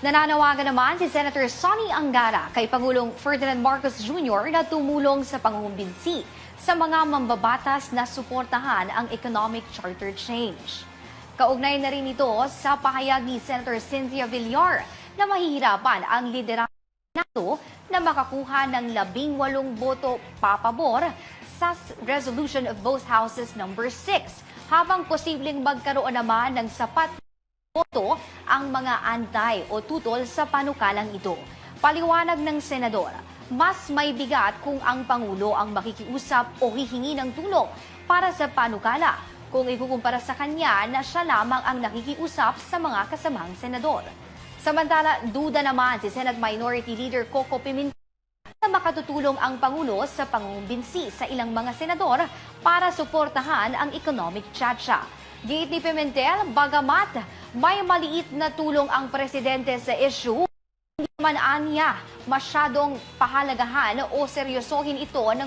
Nananawagan naman si Senator Sonny Angara kay Pangulong Ferdinand Marcos Jr. na tumulong sa pangumbinsi sa mga mambabatas na suportahan ang economic charter change. Kaugnay na rin ito sa pahayag ni Senator Cynthia Villar na mahihirapan ang liderato NATO na makakuha ng labing walong boto papabor sa resolution of both houses number 6 habang posibleng magkaroon naman ng sapat boto ang mga antay o tutol sa panukalang ito. Paliwanag ng senador, mas may bigat kung ang Pangulo ang makikiusap o hihingi ng tulong para sa panukala kung ikukumpara sa kanya na siya lamang ang nakikiusap sa mga kasamang senador. Samantala, duda naman si Senate Minority Leader Coco Pimentel na makatutulong ang Pangulo sa pangumbinsi sa ilang mga senador para suportahan ang economic chacha. Giit ni Pimentel, bagamat may maliit na tulong ang presidente sa issue, hindi man anya masyadong pahalagahan o seryosohin ito ng